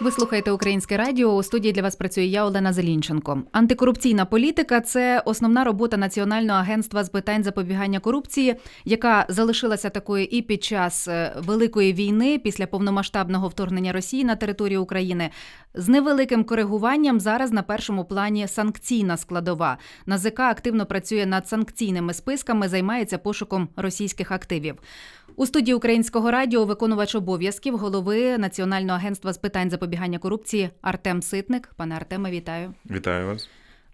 Ви слухаєте Українське радіо. У студії для вас працює я, Олена Зелінченко. Антикорупційна політика це основна робота Національного агентства з питань запобігання корупції, яка залишилася такою і під час е, великої війни після повномасштабного вторгнення Росії на територію України. З невеликим коригуванням зараз на першому плані санкційна складова. НАЗК активно працює над санкційними списками, займається пошуком російських активів. У студії Українського радіо виконувач обов'язків голови Національного агентства з питань запобігання корупції Артем Ситник. Пане Артеме, вітаю. Вітаю вас.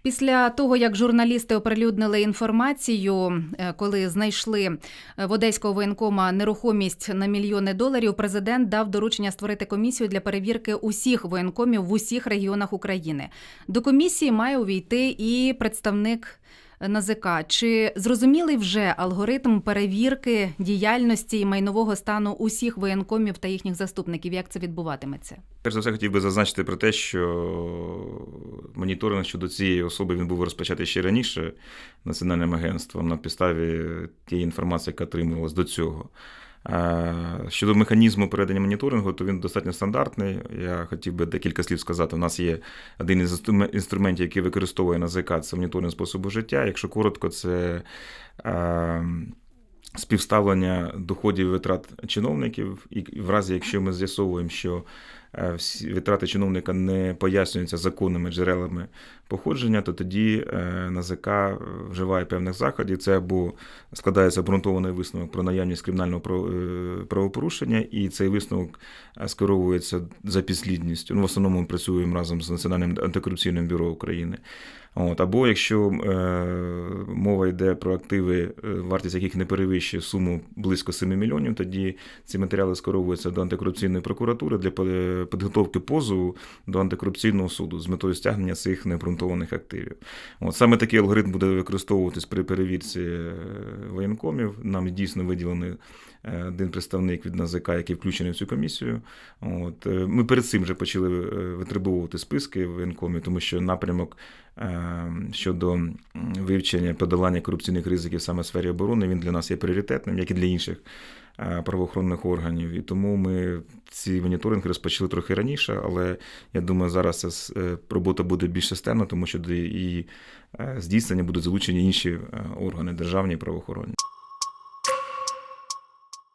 Після того, як журналісти оприлюднили інформацію, е, коли знайшли е, в одеського воєнкома нерухомість на мільйони доларів, президент дав доручення створити комісію для перевірки усіх воєнкомів в усіх регіонах України. До комісії має увійти і представник НАЗК. Чи зрозумілий вже алгоритм перевірки діяльності і майнового стану усіх воєнкомів та їхніх заступників? Як це відбуватиметься? Перш за все, хотів би зазначити про те, що моніторинг щодо цієї особи він був розпочатий ще раніше національним агентством на підставі тієї інформації, яка отримувалась до цього. А Щодо механізму передання моніторингу, то він достатньо стандартний. Я хотів би декілька слів сказати. У нас є один із інструментів, який використовує НАЗК, це моніторинг способу життя. Якщо коротко, це співставлення доходів і витрат чиновників, і в разі, якщо ми з'ясовуємо, що е, витрати чиновника не пояснюються законними джерелами походження, то тоді е, НАЗК вживає певних заходів. Це або складається обґрунтований висновок про наявність кримінального е, правопорушення, і цей висновок е, скеровується за підслідністю. Ну, в основному ми працюємо разом з Національним антикорупційним бюро України. От, або якщо е, мова йде про активи, вартість яких не перевищує суму близько 7 мільйонів, тоді ці матеріали скеровуються до антикорупційної прокуратури для підготовки позову до антикорупційного суду з метою стягнення цих необґрунтованих активів. От саме такий алгоритм буде використовуватись при перевірці е, воєнкомів. Нам дійсно виділений е, один представник від НАЗК, який включений в цю комісію. От е, ми перед цим вже почали е, витребовувати списки воєнкомів, тому що напрямок е, щодо вивчення подолання корупційних ризиків саме в сфері оборони він для нас є пріоритетним, як і для інших е, правоохоронних органів. І тому ми ці моніторинги розпочали трохи раніше, але я думаю, зараз ця е, робота буде більш системна, тому що її е, здійснення будуть залучені інші е, органи державні і правоохоронні.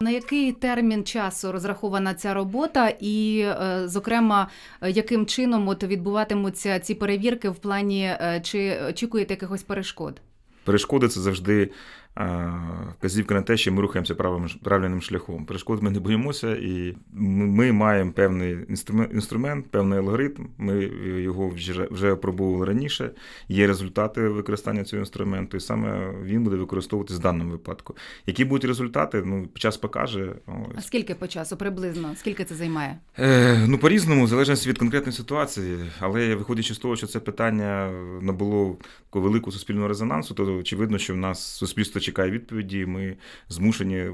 На який термін часу розрахована ця робота, і, е, зокрема, яким чином от відбуватимуться ці перевірки в плані е, чи очікуєте якихось перешкод? Перешкоди це завжди а, вказівка на те, що ми рухаємося правим, правильним шляхом. Перешкод ми не боїмося, і ми, маємо певний інструмент, інструмент, певний алгоритм. Ми його вже, вже опробували раніше. Є результати використання цього інструменту, і саме він буде використовуватись в даному випадку. Які будуть результати, ну час покаже. А скільки по часу приблизно? Скільки це займає? Е, ну, по-різному, в залежності від конкретної ситуації. Але виходячи з того, що це питання набуло великого суспільного резонансу, то очевидно, що в нас суспільство чекає відповіді, ми змушені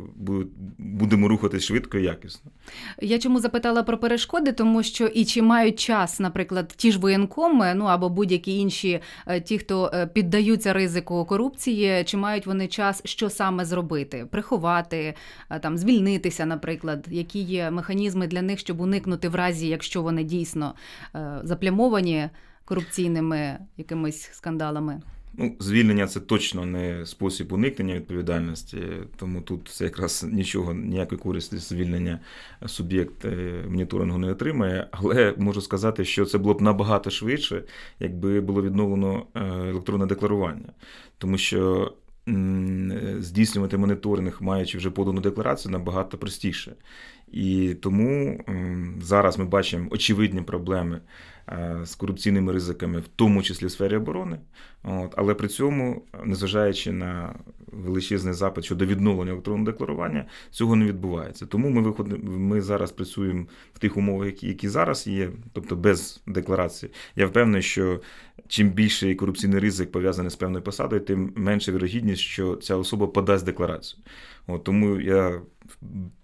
будемо рухатись швидко і якісно. Я чому запитала про перешкоди, тому що і чи мають час, наприклад, ті ж воєнкоми, ну або будь-які інші е, ті, хто е, піддаються ризику корупції, чи мають вони час, що саме зробити, приховати, е, там звільнитися, наприклад, які є механізми для них, щоб уникнути в разі, якщо вони дійсно заплямовані корупційними якимись скандалами. Ну, звільнення це точно не спосіб уникнення відповідальності, тому тут це якраз нічого, ніякої користі звільнення суб'єкт е, моніторингу не отримає. Але можу сказати, що це було б набагато швидше, якби було відновлено е, електронне декларування, тому що. Здійснювати моніторинг, маючи вже подану декларацію, набагато простіше. І тому зараз ми бачимо очевидні проблеми з корупційними ризиками, в тому числі в сфері оборони. От, але при цьому, незважаючи на величезний запит щодо відновлення електронного декларування, цього не відбувається. Тому ми виходимо, ми зараз працюємо в тих умовах, які, які зараз є, тобто без декларації. Я впевнений, що чим більший корупційний ризик пов'язаний з певною посадою, тим менша вірогідність, що ця особа подасть декларацію. От, тому я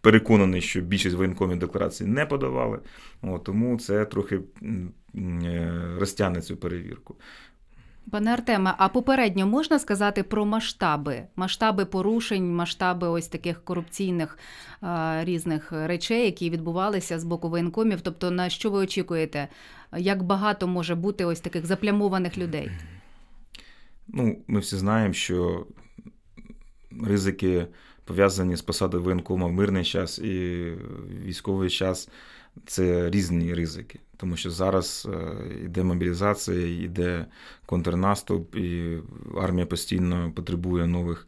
переконаний, що більшість воєнкомів декларації не подавали. От, тому це трохи е, розтягне цю перевірку. Пане Артеме, а попередньо можна сказати про масштаби, масштаби порушень, масштаби ось таких корупційних а, різних речей, які відбувалися з боку воєнкомів? Тобто, на що ви очікуєте? Як багато може бути ось таких заплямованих людей? Ну, ми всі знаємо, що ризики пов'язані з посадою воєнкома в мирний час і військовий час це різні ризики. Тому що зараз е, йде мобілізація, йде контрнаступ, і армія постійно потребує нових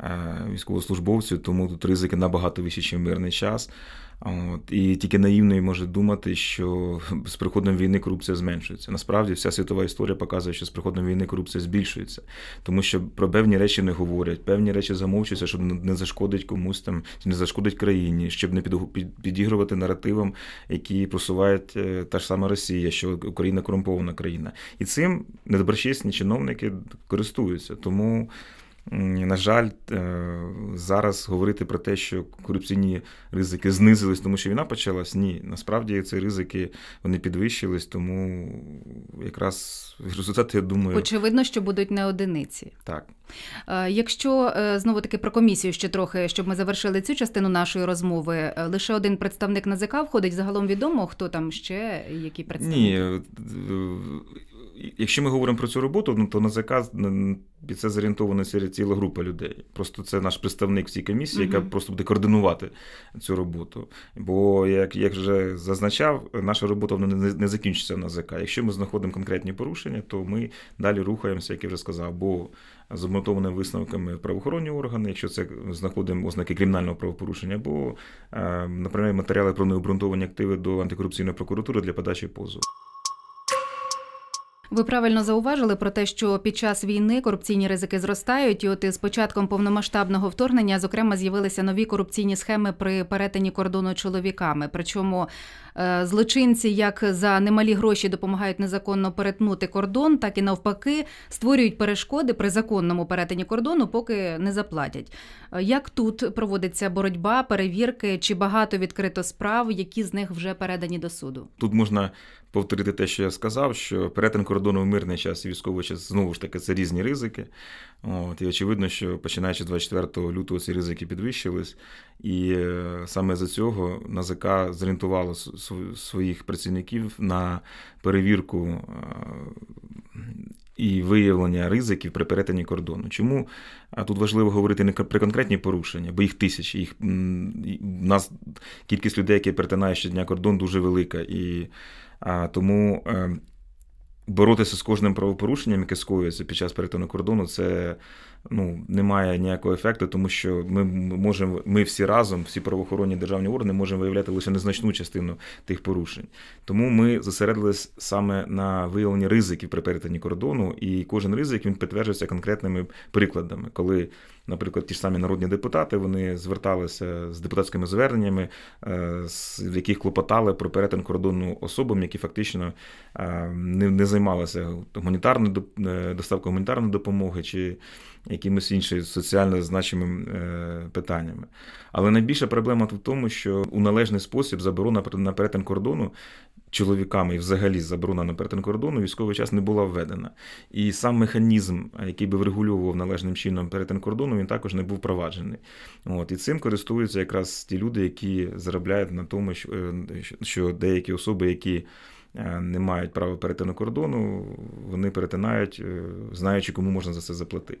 е, військовослужбовців, тому тут ризики набагато вищі, ніж мирний час. От. І тільки наївний може думати, що з приходом війни корупція зменшується. Насправді вся світова історія показує, що з приходом війни корупція збільшується, тому що про певні речі не говорять, певні речі замовчуються, щоб не зашкодить комусь там, не зашкодить країні, щоб не підігрувати наративам, які просувають е, та ж сама Росія, що Україна корумпована країна. І цим недоброчесні чиновники користуються. Тому. На жаль, е, зараз говорити про те, що корупційні ризики знизились, тому що війна почалась, ні. Насправді ці ризики вони підвищились, тому якраз результати, я думаю, Очевидно, що будуть не одиниці. так. Е, Якщо е, знову таки про комісію ще трохи, щоб ми завершили цю частину нашої розмови, лише один представник НАЗК входить. Загалом відомо, хто там ще, які представники? Ні, якщо ми говоримо про цю роботу, ну, то НАЗК під це зорієнтована ціла ціла група людей. Просто це наш представник в цій комісії, яка просто буде координувати цю роботу. Бо, як, як вже зазначав, наша робота вона не, не закінчиться в НАЗК. Якщо ми знаходимо конкретні порушення, то ми далі рухаємося, як я вже сказав, або з обґрунтованими висновками правоохоронні органи, якщо це знаходимо ознаки кримінального правопорушення, або е, направляємо матеріали про необґрунтовані активи до антикорупційної прокуратури для подачі позову. Ви правильно зауважили про те, що під час війни корупційні ризики зростають, і от із початком повномасштабного вторгнення, зокрема, з'явилися нові корупційні схеми при перетині кордону чоловіками. Причому злочинці як за немалі гроші допомагають незаконно перетнути кордон, так і навпаки створюють перешкоди при законному перетині кордону, поки не заплатять. Е, Як тут проводиться боротьба, перевірки, чи багато відкрито справ, які з них вже передані до суду? Тут можна повторити те, що я сказав, що перетин кордону в мирний час і військовий час знову ж таки це різні ризики. От, і очевидно, що починаючи з 24 лютого ці ризики підвищились. І е, саме за цього НАЗК зорієнтувало своїх працівників на перевірку е, і виявлення ризиків при перетині кордону. Чому а тут важливо говорити не про конкретні порушення, бо їх тисячі. Їх в нас кількість людей, які перетинають щодня кордон, дуже велика. І а, тому е, боротися з кожним правопорушенням, яке скоюється під час перетину кордону, це ну, немає ніякого ефекту, тому що ми можемо, ми всі разом, всі правоохоронні державні органи, можемо виявляти лише незначну частину тих порушень. Тому ми зосередились саме на виявленні ризиків при перетині кордону, і кожен ризик він підтверджується конкретними прикладами, коли. Наприклад, ті ж самі народні депутати вони зверталися з депутатськими зверненнями, е, в яких клопотали про перетин кордону особам, які фактично е, не, займалися гуманітарною е, доставкою гуманітарної допомоги чи якимось іншим соціально значимим е, питаннями. Але найбільша проблема в тому, що у належний спосіб заборона на перетин кордону чоловіками і взагалі заборона на перетин кордону військовий час не була введена. І сам механізм, який би врегульовував належним чином перетин кордону, він також не був впроваджений. От, і цим користуються якраз ті люди, які заробляють на тому, що, е, деякі особи, які е, не мають права перетину кордону, вони перетинають, е, знаючи, кому можна за це заплатити.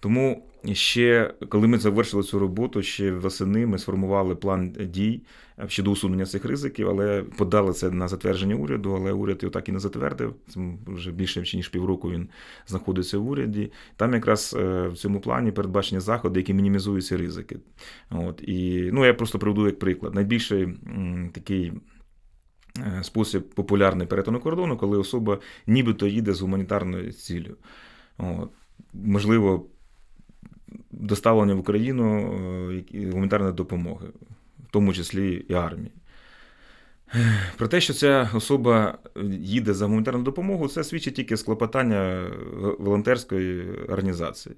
Тому ще, коли ми завершили цю роботу, ще восени ми сформували план дій е, щодо усунення цих ризиків, але подали це на затвердження уряду, але уряд його так і не затвердив. Це вже більше ніж півроку він знаходиться в уряді. Там якраз е, в цьому плані передбачені заходи, які мінімізують ці ризики. От, і, ну, я просто приведу як приклад. Найбільший такий е, спосіб популярний перетину кордону, коли особа нібито їде з гуманітарною ціллю. Можливо, доставлення в Україну е, гуманітарної допомоги, в тому числі і армії. Про те, що ця особа їде за гуманітарну допомогу, це свідчить тільки склопотання волонтерської організації.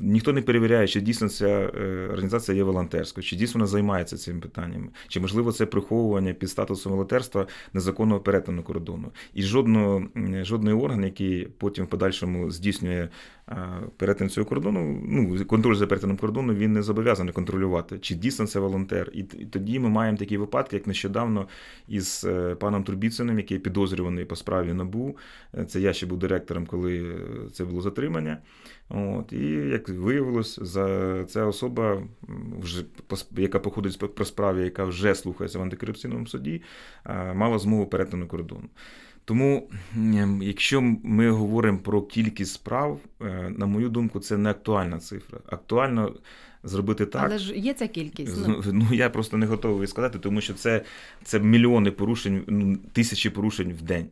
Ніхто не перевіряє, чи дійсно ця е, організація є волонтерською, чи дійсно вона займається цими питаннями, чи можливо це приховування під статусом волонтерства незаконного перетину кордону. І жодного, жодний орган, який потім в подальшому здійснює перетин цього кордону, ну контроль за перетином кордону, він не зобов'язаний контролювати, чи дійсно це волонтер. І, тоді ми маємо такі випадки, як нещодавно із е, паном Турбіциним, який підозрюваний по справі НАБУ. Це я ще був директором, коли е, це було затримання. От, і як виявилось, за ця особа, вже яка походить по справі, яка вже слухається в антикорупційному суді, мала змогу перетину кордону. Тому, якщо ми говоримо про кількість справ, е, на мою думку, це не актуальна цифра. Актуально зробити так. Але ж є ця кількість. Ну, Ну я просто не готовий сказати, тому що це, це мільйони порушень, ну, тисячі порушень в день.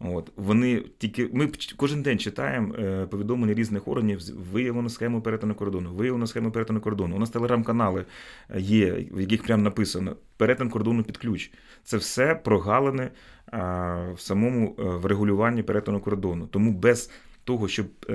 От вони тільки ми кожен день читаємо е, повідомлення різних органів. Виявлено схему перетину кордону. Виявлено схему перетину кордону. У нас телеграм-канали е, є, в яких прямо написано перетин кордону під ключ. Це все прогалини в самому е, врегулюванні перетину кордону. Тому без того, щоб е,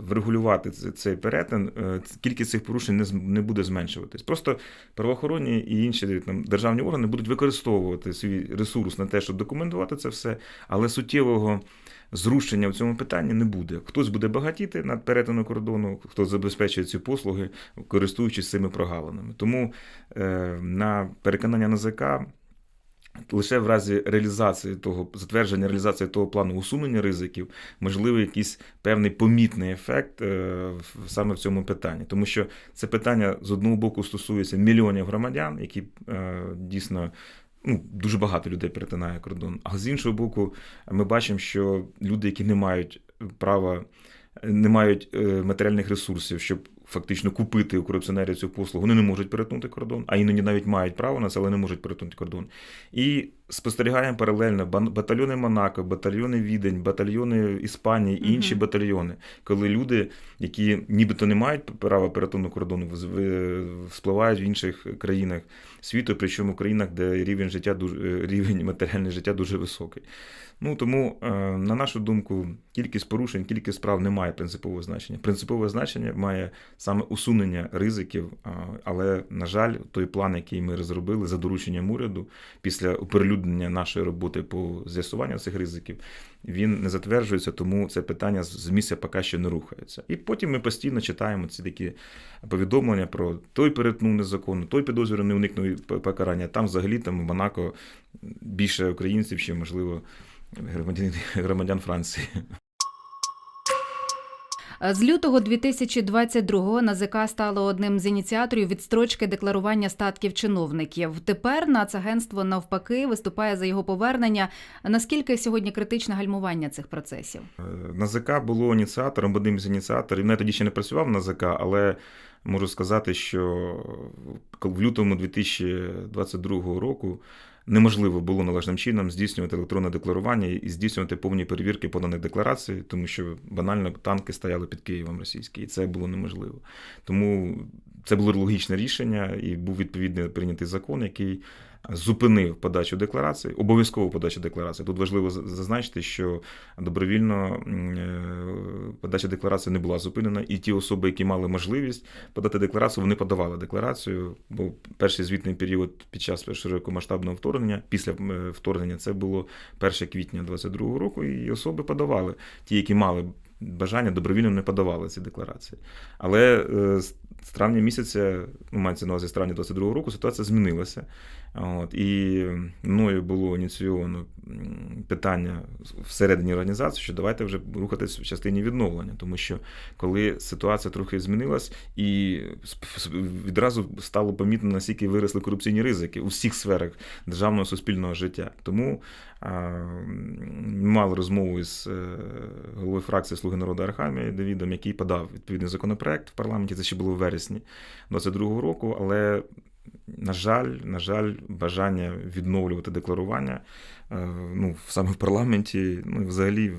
врегулювати цей перетин, е, кількість цих порушень не, буде зменшуватись. Просто правоохоронні і інші там, державні органи будуть використовувати свій ресурс на те, щоб документувати це все, але суттєвого зрушення в цьому питанні не буде. Хтось буде багатіти над перетином кордону, хтось забезпечує ці послуги, користуючись цими прогалинами. Тому е, на переконання НАЗК лише в разі реалізації того затвердження реалізації того плану усунення ризиків, можливий якийсь певний помітний ефект е, саме в цьому питанні, тому що це питання з одного боку стосується мільйонів громадян, які е, дійсно. Ну, дуже багато людей перетинає кордон. А з іншого боку, ми бачимо, що люди, які не мають права, не мають е, матеріальних ресурсів, щоб фактично купити у корупціонерів цю послугу, вони не можуть перетнути кордон, а іноді навіть мають право на це, але не можуть перетнути кордон. І спостерігаємо паралельно батальйони Монако, батальйони Відень, батальйони Іспанії і інші батальйони, коли люди, які нібито не мають права перетину кордону, вспливають в інших країнах світу, причому в країнах, де рівень життя дуже рівень матеріального життя дуже високий. Ну тому, е, на нашу думку, кількість порушень, кількість справ не має принципового значення. Принципове значення має саме усунення ризиків. Але, на жаль, той план, який ми розробили за дорученням уряду, після оприлюднення нашої роботи по з'ясуванню цих ризиків, він не затверджується, тому це питання з місця поки що не рухається. І потім ми постійно читаємо ці такі повідомлення про той перетнув незаконно, той підозрюваний уникнув покарання. Там взагалі там в Монако більше українців, чи можливо громадян, громадян Франції. З лютого 2022-го НАЗК стало одним з ініціаторів відстрочки декларування статків чиновників. Тепер Нацагентство навпаки виступає за його повернення. Наскільки сьогодні критичне гальмування цих процесів? Е, НАЗК було ініціатором, одним з ініціаторів. Я тоді ще не працював НАЗК, але можу сказати, що в лютому 2022 року неможливо було належним чином здійснювати електронне декларування і здійснювати повні перевірки поданих декларацій, тому що банально танки стояли під Києвом російські, і це було неможливо. Тому це було логічне рішення, і був відповідний прийнятий закон, який зупинив подачу декларацій, обов'язкову подачу декларацій. Тут важливо зазначити, що добровільно е, подача декларації не була зупинена, і ті особи, які мали можливість подати декларацію, вони подавали декларацію. Бо перший звітний період під час широкомасштабного вторгнення, після е, вторгнення, це було 1 квітня 2022 року, і особи подавали. Ті, які мали бажання, добровільно не подавали ці декларації. Але е, з травня місяця, ну, мається на увазі з травня 22 року, ситуація змінилася. От, і мною було ініційовано питання всередині організації, що давайте вже рухатись в частині відновлення, тому що коли ситуація трохи змінилась, і відразу стало помітно, наскільки виросли корупційні ризики у всіх сферах державного суспільного життя. Тому мали розмову із е, головою фракції Слуги народу Архамії Давідом, який подав відповідний законопроект в парламенті. Це ще було в вересні 22-го року, але. На жаль, на жаль, бажання відновлювати декларування е, ну, саме в парламенті, ну і взагалі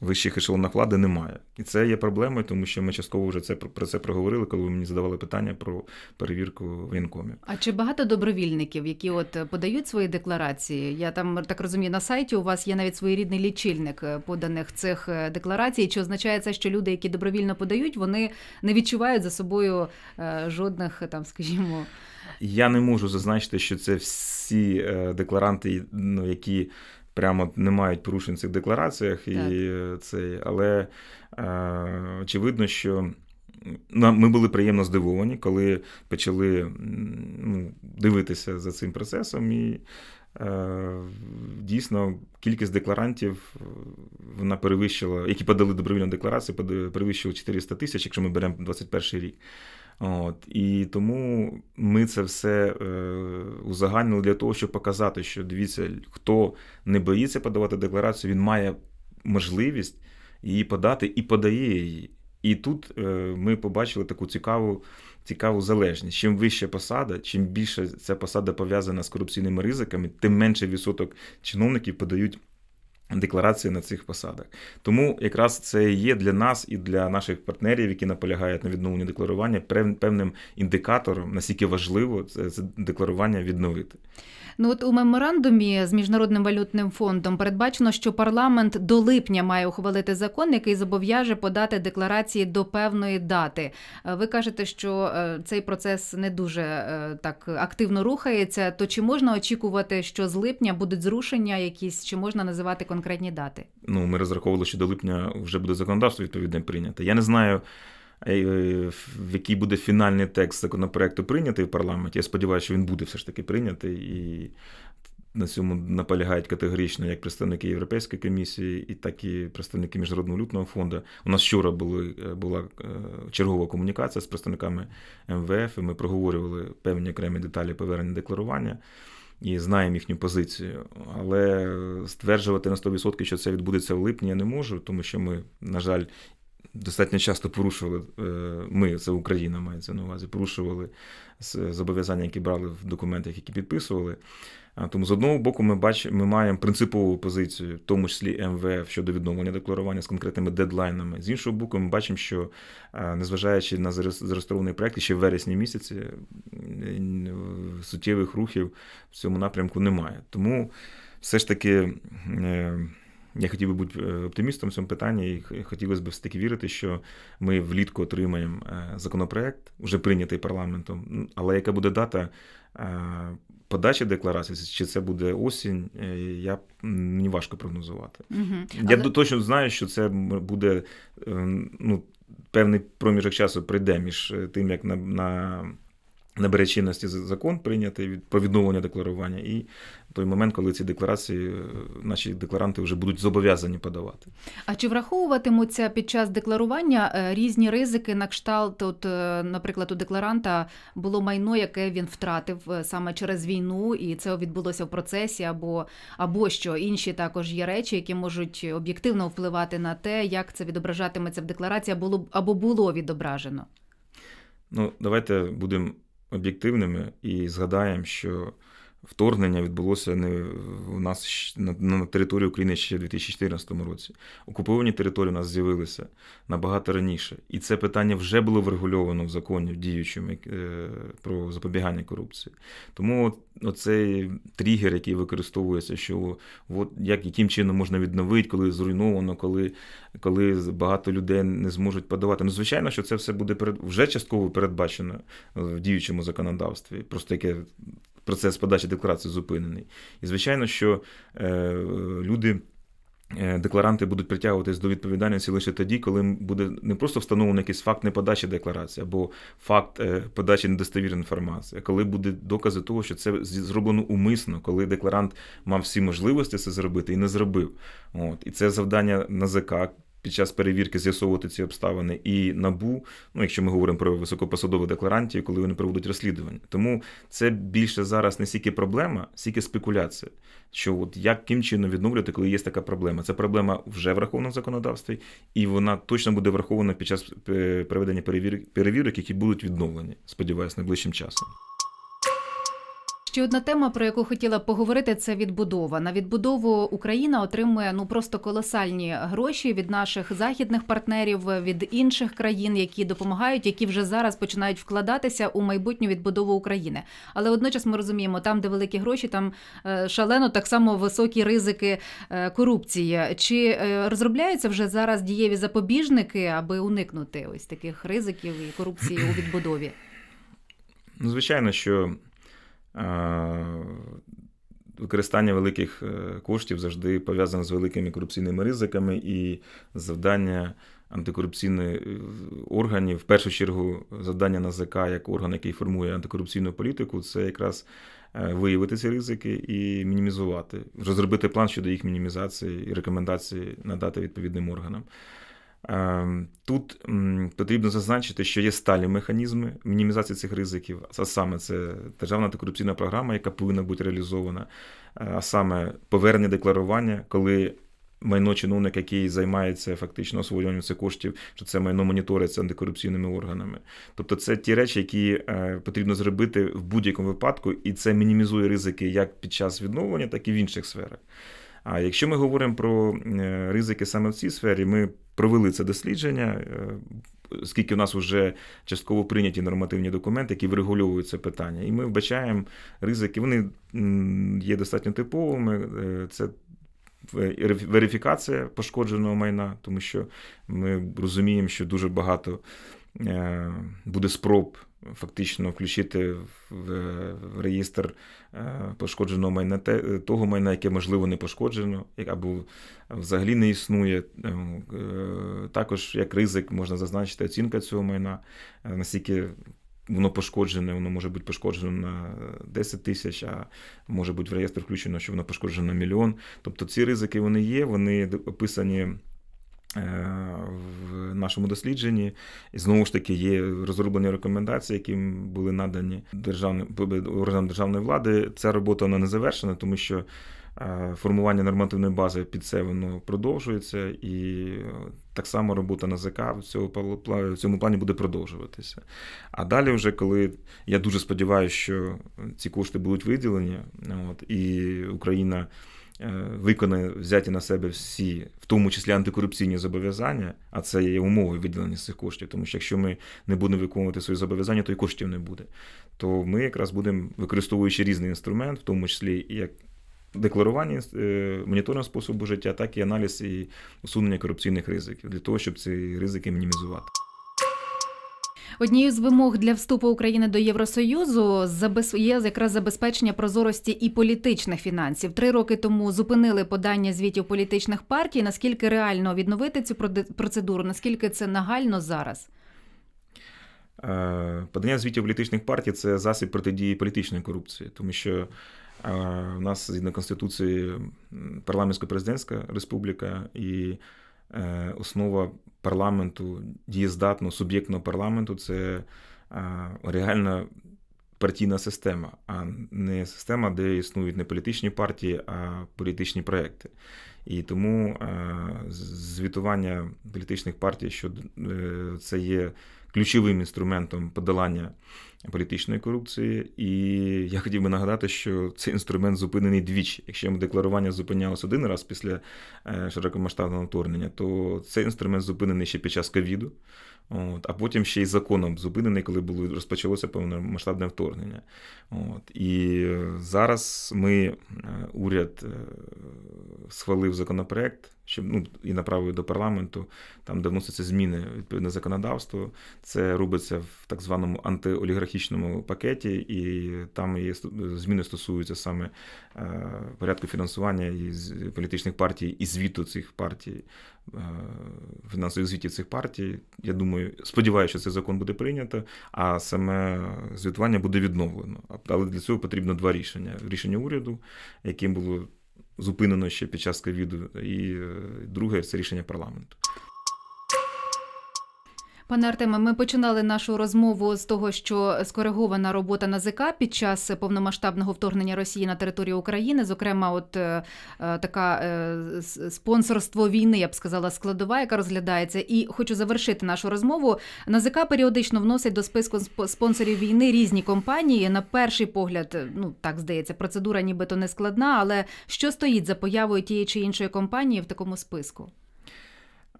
вищих ешелонах влади немає. І це є проблемою, тому що ми частково вже це про це проговорили, коли ви мені задавали питання про перевірку в воєнкомі. А чи багато добровільників, які от подають свої декларації? Я там так розумію, на сайті у вас є навіть своєрідний лічильник е, поданих цих е, декларацій. Чи означає це, що люди, які добровільно подають, вони не відчувають за собою е, жодних там, скажімо, Я не можу зазначити, що це всі декларанти, ну, які прямо не мають порушень в цих деклараціях, і Так. е, але е, очевидно, що. Нам ми були приємно здивовані, коли почали ну, дивитися за цим процесом, і е, дійсно кількість декларантів е, вона перевищила, які подали добровільну декларацію, перевищила 400 тисяч, якщо ми беремо 21 рік. От, і тому ми це все е, узагальнили для того, щоб показати, що дивіться, хто не боїться подавати декларацію, він має можливість її подати і подає її. І тут е, ми побачили таку цікаву, цікаву залежність. Чим вища посада, чим більше ця посада пов'язана з корупційними ризиками, тим менший відсоток чиновників подають декларації на цих посадах. Тому якраз це є для нас і для наших партнерів, які наполягають на відновленні декларування, пев- певним індикатором, наскільки важливо це декларування відновити. Ну от у меморандумі з міжнародним валютним фондом передбачено, що парламент до липня має ухвалити закон, який зобов'яже подати декларації до певної дати. Е, Ви кажете, що е, цей процес не дуже е, так активно рухається. То чи можна очікувати, що з липня будуть зрушення якісь, чи можна називати конкретні дати? Ну, ми розраховували, що до липня вже буде законодавство відповідне прийнято. Я не знаю, який буде фінальний текст законопроекту прийнятий в парламенті. Я сподіваюся, що він буде все ж таки прийнятий і. На цьому наполягають категорично як представники Європейської комісії, і так і представники Міжнародного валютного фонду. У нас вчора були, була е, чергова комунікація з представниками МВФ, і ми проговорювали певні окремі деталі повернення декларування і знаємо їхню позицію. Але стверджувати на 100%, що це відбудеться в липні, я не можу, тому що ми, на жаль, достатньо часто порушували, е, ми, це Україна мається на увазі, порушували зобов'язання, які брали в документах, які підписували. Тому з одного боку ми бачимо, ми маємо принципову позицію, в тому числі МВФ щодо відновлення декларування з конкретними дедлайнами. З іншого боку, ми бачимо, що незважаючи на зареєс- зареєстрований проект, ще в вересні місяці суттєвих рухів в цьому напрямку немає. Тому все ж таки. Я хотів би бути е, оптимістом в цьому питанні, і хотілося б все-таки вірити, що ми влітку отримаємо е, законопроект, вже прийнятий парламентом. Але яка буде дата е, подачі декларації, чи це буде осінь, я мені важко прогнозувати. Угу. Я точно знаю, що це буде ну, певний проміжок часу прийде між тим, як на, на набере чинності закон прийнятий від про відновлення декларування, і той момент, коли ці декларації е, наші декларанти вже будуть зобов'язані подавати. А чи враховуватимуться під час декларування е, різні ризики на кшталт? От, е, наприклад, у декларанта було майно, яке він втратив саме через війну, і це відбулося в процесі, або, або що інші також є речі, які можуть об'єктивно впливати на те, як це відображатиметься в декларації, або або було відображено. Ну, давайте будемо об'єктивними і згадаємо, що вторгнення відбулося не у нас на, на території України ще в 2014 році. Окуповані території у нас з'явилися набагато раніше. І це питання вже було врегульовано в законі діючому е, про запобігання корупції. Тому оцей тригер, який використовується, що от як яким чином можна відновити, коли зруйновано, коли, коли багато людей не зможуть подавати. Ну, звичайно, що це все буде перед вже частково передбачено в діючому законодавстві. Просто яке процес подачі декларації зупинений. І звичайно, що е, люди. е, Декларанти будуть притягуватись до відповідальності лише тоді, коли буде не просто встановлений якийсь факт неподачі декларації або факт е, подачі недостовірної інформації, а коли буде докази того, що це зроблено умисно, коли декларант мав всі можливості це зробити і не зробив. От. І це завдання НАЗК під час перевірки з'ясовувати ці обставини і набу, ну якщо ми говоримо про високопосадових декларантів, коли вони проводять розслідування. Тому це більше зараз не стільки проблема, стільки спекуляція. Що от яким чином відновлювати, коли є така проблема? Це проблема вже врахована в законодавстві, і вона точно буде врахована під час е, проведення перевірок, перевірок, які будуть відновлені, сподіваюся, найближчим часом. Ще одна тема, про яку хотіла поговорити, це відбудова. На відбудову Україна отримує ну просто колосальні гроші від наших західних партнерів, від інших країн, які допомагають, які вже зараз починають вкладатися у майбутню відбудову України. Але водночас ми розуміємо, там, де великі гроші, там е, шалено так само високі ризики е, корупції. Чи е, розробляються вже зараз дієві запобіжники, аби уникнути ось таких ризиків і корупції у відбудові? Ну, звичайно, що використання великих е, коштів завжди пов'язане з великими корупційними ризиками і завдання антикорупційних е, органів, в першу чергу, завдання НАЗК як орган, який формує антикорупційну політику, це якраз е, виявити ці ризики і мінімізувати, розробити план щодо їх мінімізації і рекомендації надати відповідним органам. Е, Тут потрібно зазначити, що є сталі механізми мінімізації цих ризиків, а саме це державна антикорупційна програма, яка повинна бути реалізована, е, а саме повернення декларування, коли майно чиновник, який займається фактично освоюванням цих коштів, що це майно моніториться антикорупційними органами. Тобто це ті речі, які е, потрібно зробити в будь-якому випадку, і це мінімізує ризики як під час відновлення, так і в інших сферах. А якщо ми говоримо про е, ризики саме в цій сфері, ми провели це дослідження, е, оскільки у нас вже частково прийняті нормативні документи, які врегульовують це питання. І ми вбачаємо ризики, вони є достатньо типовими. Е, Це вериф- верифікація пошкодженого майна, тому що ми розуміємо, що дуже багато е, буде спроб фактично включити в, реєстр е, пошкодженого майна те, того майна, яке можливо не пошкоджено, або взагалі не існує. Е, е, Також як ризик можна зазначити оцінка цього майна, е, наскільки воно пошкоджене, воно може бути пошкоджено на 10 тисяч, а може бути в реєстр включено, що воно пошкоджено на мільйон. Тобто ці ризики вони є, вони описані. Е, В нашому дослідженні і знову ж таки є розроблені рекомендації, які були надані державним органам державної влади. Ця робота вона не завершена, тому що е, формування нормативної бази під це воно продовжується, і е, так само робота НАЗК в цьому в цьому плані буде продовжуватися. А далі, вже коли я дуже сподіваюся, що ці кошти будуть виділені, от, і Україна виконає взяті на себе всі, в тому числі антикорупційні зобов'язання, а це є умовою виділення цих коштів. Тому що якщо ми не будемо виконувати свої зобов'язання, то і коштів не буде. То ми якраз будемо використовуючи різний інструмент, в тому числі як декларування е, моніторинг способу життя, так і аналіз і усунення корупційних ризиків для того, щоб ці ризики мінімізувати. Однією з вимог для вступу України до Євросоюзу є якраз забезпечення прозорості і політичних фінансів. Три роки тому зупинили подання звітів політичних партій. Наскільки реально відновити цю процедуру? Наскільки це нагально зараз? Е, Подання звітів політичних партій це засіб протидії політичної корупції, тому що е, у нас згідно Конституції парламентсько-президентська республіка і основа парламенту, дієздатного суб'єктного парламенту це е, реальна партійна система, а не система, де існують не політичні партії, а політичні проекти. І тому е, звітування політичних партій, що е, це є ключовим інструментом подолання політичної корупції. І я хотів би нагадати, що цей інструмент зупинений двічі. Якщо декларування зупинялось один раз після е, широкомасштабного вторгнення, то цей інструмент зупинений ще під час ковіду. От, а потім ще й законом зупинений, коли було розпочалося повномасштабне вторгнення. От, і зараз ми, е, уряд, е, схвалив законопроект, щоб ну, і направив до парламенту, там де вносяться зміни відповідне законодавство. Це робиться в так званому антиолігархічному пакеті, і там є зміни стосуються саме е, порядку фінансування із політичних партій і звіту цих партій, е, фінансових звітів цих партій. Я думаю, сподіваюся, що цей закон буде прийнято, а саме звітування буде відновлено. Але для цього потрібно два рішення: рішення уряду, яким було зупинено ще під час ковіду, і е, друге це рішення парламенту. Пане Артеме, ми починали нашу розмову з того, що скоригована робота НАЗК під час повномасштабного вторгнення Росії на територію України, зокрема, от е, е, така е, спонсорство війни, я б сказала, складова, яка розглядається. І хочу завершити нашу розмову. НАЗК періодично вносить до списку сп- спонсорів війни різні компанії. На перший погляд, е, ну так здається, процедура нібито не складна, але що стоїть за появою тієї чи іншої компанії в такому списку?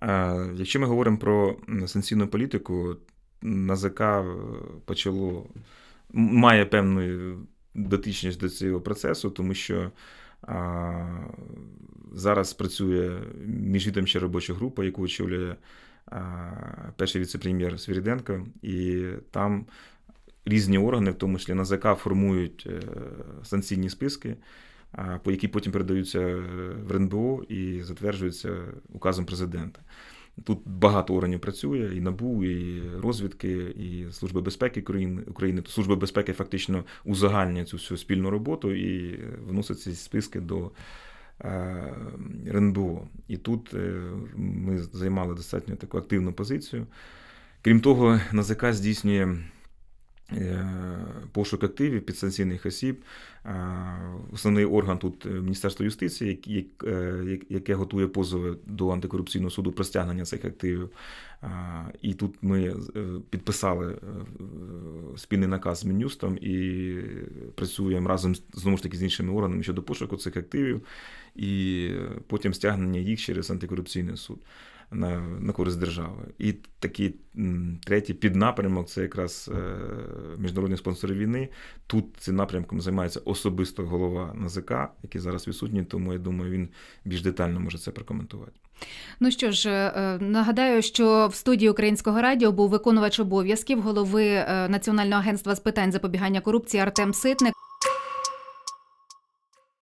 Е, Якщо ми говоримо про санкційну політику, НАЗК е, почало має певну дотичність до цього процесу, тому що а, зараз працює міжвідомча робоча група, яку очолює а, перший віце-прем'єр Свіріденко, і там різні органи, в тому числі НАЗК, формують е, санкційні списки, які потім передаються е, в РНБО і затверджуються указом президента. Тут багато органів працює, і НАБУ, і розвідки, і Служба безпеки України. Служба безпеки фактично узагальнює цю всю спільну роботу і вносить ці списки до е, РНБО. І тут е, ми займали достатньо таку активну позицію. Крім того, НАЗК здійснює пошук активів підсанкційних осіб. Е, Основний орган тут е, Міністерство юстиції, як- як- е, як- яке готує позови до антикорупційного суду про стягнення цих активів. Е, І тут ми е, підписали е, спільний наказ з Мінюстом і працюємо разом знову ж таки з іншими органами щодо пошуку цих активів і е, потім стягнення їх через антикорупційний суд на, на користь держави. І такий третій піднапрямок це якраз е, міжнародні спонсори війни. Тут цим напрямком займається особисто голова НАЗК, який зараз відсутній, тому я думаю, він більш детально може це прокоментувати. Ну що ж, е, нагадаю, що в студії Українського радіо був виконувач обов'язків голови е, Національного агентства з питань запобігання корупції Артем Ситник.